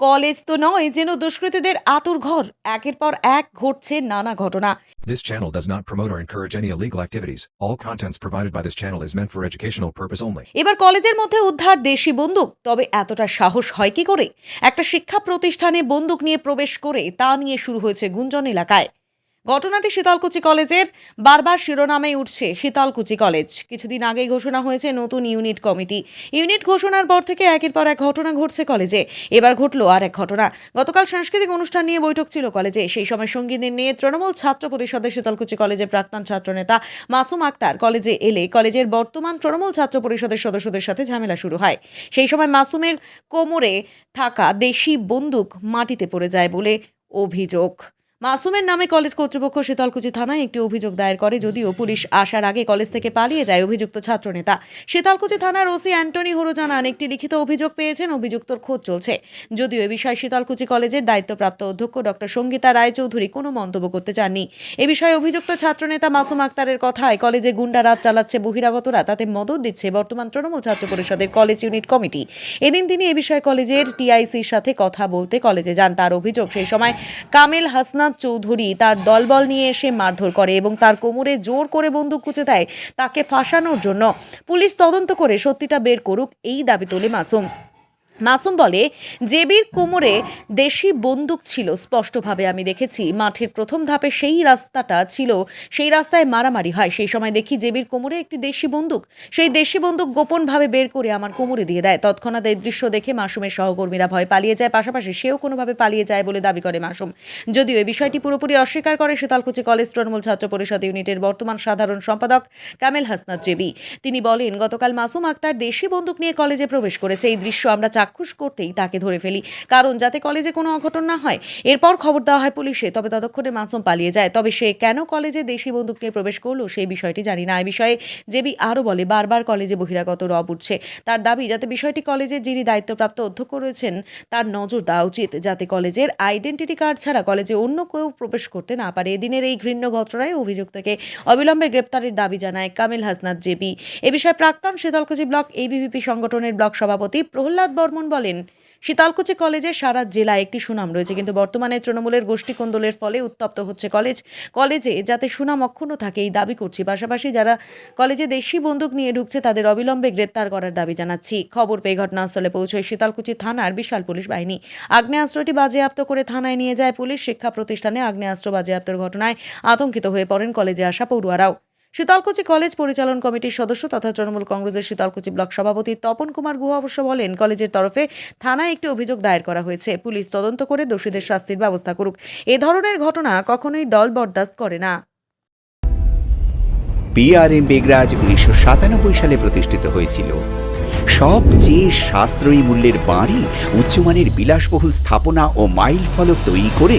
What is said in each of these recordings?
College তো নয় যেন দুষ্কৃতীদের আতুর ঘর একের পর এক ঘটছে নানা ঘটনা This channel does not promote or encourage any illegal activities. All contents provided by this channel is meant for educational purpose only. এবার কলেজের মধ্যে উদ্ধার দেশি বন্দুক তবে এতটা সাহস হয় কি করে একটা শিক্ষা প্রতিষ্ঠানে বন্দুক নিয়ে প্রবেশ করে তা নিয়ে শুরু হয়েছে গুঞ্জন এলাকায় ঘটনাটি শীতলকুচি কলেজের বারবার শিরোনামে উঠছে শীতলকুচি কলেজ। কিছুদিন আগেই ঘোষণা হয়েছে নতুন ইউনিট কমিটি। ইউনিট ঘোষণার পর থেকে একের পর এক ঘটনা ঘটছে কলেজে। এবার ঘটলো আর এক ঘটনা। গতকাল সাংস্কৃতিক অনুষ্ঠান নিয়ে বৈঠক ছিল কলেজে। সেই সময় সঙ্গীদের নিয়ে তৃণমূল ছাত্র পরিষদের শীতলকুচি কলেজের প্রাক্তন ছাত্রনেতা মাসুম আক্তার কলেজে এলে কলেজের বর্তমান তৃণমূল ছাত্র পরিষদের সদস্যদের সাথে ঝামেলা শুরু হয়। সেই সময় মাসুমের কোমরে থাকা দেশি বন্দুক মাটিতে পড়ে যায় বলে অভিযোগ। মাসুমের নামে কলেজ কর্তৃপক্ষ শীতলকুচি থানায় একটি অভিযোগ দায়ের করে, যদিও পুলিশ আসার আগে কলেজ থেকে পালিয়ে যায় অভিযুক্ত ছাত্রনেতা। শীতলকুচি থানার ওসি অ্যান্টনি হরু জানান, একটি লিখিত অভিযোগ পেয়েছেন, অভিযুক্তর খোঁজ চলছে। যদিও এ বিষয়ে শীতলকুচি কলেজের দায়িত্বপ্রাপ্ত অধ্যক্ষ ডক্টর সঙ্গীতা রায়চৌধুরী কোনো মন্তব্য করতে চাননি। এ বিষয়ে অভিযুক্ত ছাত্রনেতা মাসুম আক্তারের কথায় কলেজে গুন্ডা রাত চালাচ্ছে বহিরাগতরা, তাতে মদত দিচ্ছে বর্তমান তৃণমূল ছাত্র পরিষদের কলেজ ইউনিট কমিটি। এদিন তিনি এ বিষয়ে কলেজের টিআইসির সাথে কথা বলতে কলেজে যান। তার অভিযোগ সেই সময় কামেল হাসনাত চৌধুরী তার দলবল নিয়ে এসে মারধর করে এবং তার কোমরে জোর করে বন্দুক খুঁজে দেয় তাকে ফাঁসানোর জন্য। পুলিশ তদন্ত করে সত্যিটা বের করুক, এই দাবি তোলে মাসুম। মাসুম বলে, জেবির কোমরে দেশি বন্দুক ছিল, স্পষ্টভাবে আমি দেখেছি। মাঠের প্রথম ধাপে সেই রাস্তাটা ছিল, সেই রাস্তায় মারামারি হয়। সেই সময় দেখি জেবির কোমরে একটি দেশি বন্দুক। সেই দেশি বন্দুক গোপনভাবে বের করে আমার কোমরে দিয়ে দেয়। তৎক্ষণাৎ এই দৃশ্য দেখে মাসুমের সহকর্মীরা ভয় পালিয়ে যায়। পাশাপাশি সেও কোনোভাবে পালিয়ে যায় বলে দাবি করে মাসুম। যদিও এই বিষয়টি পুরোপুরি অস্বীকার করে শীতলকুচি কলেজ তৃণমূল ছাত্র পরিষদ ইউনিটের বর্তমান সাধারণ সম্পাদক কামেল হাসনাত জেবি। তিনি বলেন, গতকাল মাসুম আক্তার দেশি বন্দুক নিয়ে কলেজে প্রবেশ করেছে। এই দৃশ্য আমরা চাক্ষুষ করতেই তাকে ধরে ফেলি। কারণ যাতে কলেজে কোনো অঘটন না হয়, এরপর খবর দেওয়া হয় পুলিশে, তবে ততক্ষণে মাসুম পালিয়ে যায়। তবে সে কেন কলেজে দেশি বন্দুক নিয়ে প্রবেশ করল সেই বিষয়টি জানি না। এ বিষয়ে জেবি আরও বলে, বারবার কলেজে বহিরাগত রব উঠছে। তার দাবি, যাতে বিষয়টি কলেজের যিনি দায়িত্বপ্রাপ্ত অধ্যক্ষ রয়েছেন, তার নজর দেওয়া উচিত। যাতে কলেজের আইডেন্টিটি কার্ড ছাড়া কলেজে অন্য কেউ প্রবেশ করতে না পারে। এদিনের এই ঘৃণ্য ঘটনায় অভিযুক্তকে অবিলম্বে গ্রেপ্তারের দাবি জানায় কামিল হাসনাত জেবি। এ বিষয়ে প্রাক্তন শীতলকুচি ব্লক এবিভিপি সংগঠনের ব্লক সভাপতি প্রহ্লাদ বর্মন বলেন, শীতলকুচি কলেজে সারা জেলায় একটি সুনাম রয়েছে, কিন্তু বর্তমানে তৃণমূলের গোষ্ঠী কোন্দলের ফলে উত্তপ্ত হচ্ছে কলেজ। কলেজে যাতে সুনাম অক্ষুণ্ণ থাকে, এই দাবি করছি। পাশাপাশি যারা কলেজে দেশি বন্দুক নিয়ে ঢুকছে, তাদের অবিলম্বে গ্রেপ্তার করার দাবি জানাচ্ছি। খবর পেয়ে ঘটনাস্থলে পৌঁছয় শীতলকুচি থানার বিশাল পুলিশ বাহিনী। আগ্নেয়াস্ত্রটি বাজেয়াপ্ত করে থানায় নিয়ে যায় পুলিশ। শিক্ষা প্রতিষ্ঠানে আগ্নেয়াস্ত্র বাজেয়াপ্তের ঘটনায় আতঙ্কিত হয়ে পড়েন কলেজে আসা পড়ুয়ারাও। শীতলকুচি কলেজ পরিচালন কমিটির সদস্য তথা তৃণমূল কংগ্রেসের শীতলকুচি ব্লক সভাপতি তপন কুমার গুহ অবশ্য বলেন, কলেজের তরফে থানায় একটি অভিযোগ দায়ের করা হয়েছে। পুলিশ তদন্ত করে দোষীদের শাস্তির ব্যবস্থা করুক। এ ধরনের ঘটনা কখনোই দল বরদাস্ত করে না। বিআরএম বেগরাজ উনিশশো সাতানব্বই সালে প্রতিষ্ঠিত হয়েছিল। সবচেয়ে সাশ্রয়ী মূল্যের বাড়ি উচ্চমানের বিলাসবহুল স্থাপনা ও মাইল ফলক তৈরি করে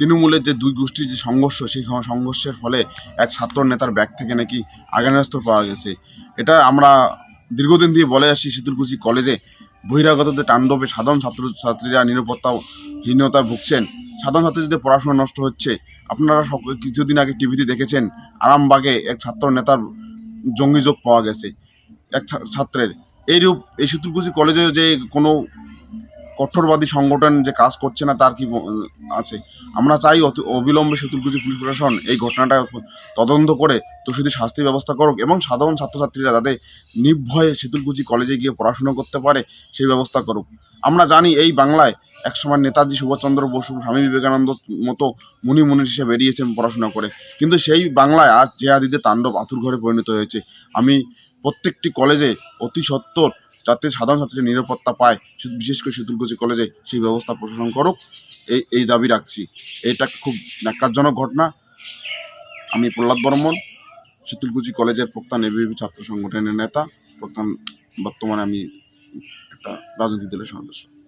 তৃণমূলের যে দুই গোষ্ঠীর যে সংঘর্ষ, সেই সংঘর্ষের ফলে এক ছাত্র নেতার ব্যাগ থেকে নাকি আগ্নেয়াস্ত্র পাওয়া গেছে। এটা আমরা দীর্ঘদিন দিয়ে বলে আসছি শীতলকুচি কলেজে। বহিরাগতদের তাণ্ডবে সাধারণ ছাত্রছাত্রীরা নিরাপত্তাহীনতা ভুগছেন। সাধারণ ছাত্রীদের পড়াশোনা নষ্ট হচ্ছে, আপনারা সক, কিছুদিন আগে টিভিতে দেখেছেন, আরামবাগে এক ছাত্র নেতার জঙ্গিযোগ পাওয়া গেছে, এক ছাত্রের। এইরূপ এই শীতলকুচি কলেজে যে কোনো কঠোরবাদী সংগঠন যে কাজ করছে না, তার কি আছে? আমরা চাই অবিলম্বে সেতুলকুচি পুলিশ প্রশাসন এই ঘটনাটা তদন্ত করে দোষীদের শাস্তির ব্যবস্থা করুক এবং সাধারণ ছাত্রছাত্রীরা যাতে নির্ভয়ে সেতুলকুচি কলেজে গিয়ে পড়াশুনো করতে পারে, সেই ব্যবস্থা করুক। আমরা জানি এই বাংলায় একসময় নেতাজি সুভাষচন্দ্র বসু, স্বামী বিবেকানন্দ মতো মুনি মুনি হিসেবে বেরিয়েছেন পড়াশোনা করে। কিন্তু সেই বাংলায় আজ জেহাদিদের তাণ্ডব আতুর ঘরে পরিণত হয়েছে। আমি প্রত্যেকটি কলেজে অতি সত্বর যাতে সাধারণ ছাত্রীরা নিরাপত্তা পায় বিশেষ করে শীতলকুচি কলেজে সেই ব্যবস্থা প্রশাসন করুক, এই এই দাবি রাখছি। এটা খুব ন্যাক্কারজনক ঘটনা। আমি প্রহ্লাদ বর্মন, শীতলকুচি কলেজের প্রক্তান এবিবি ছাত্র সংগঠনের নেতা। প্রক্তান বর্তমানে আমি একটা রাজনৈতিক দলের সদস্য।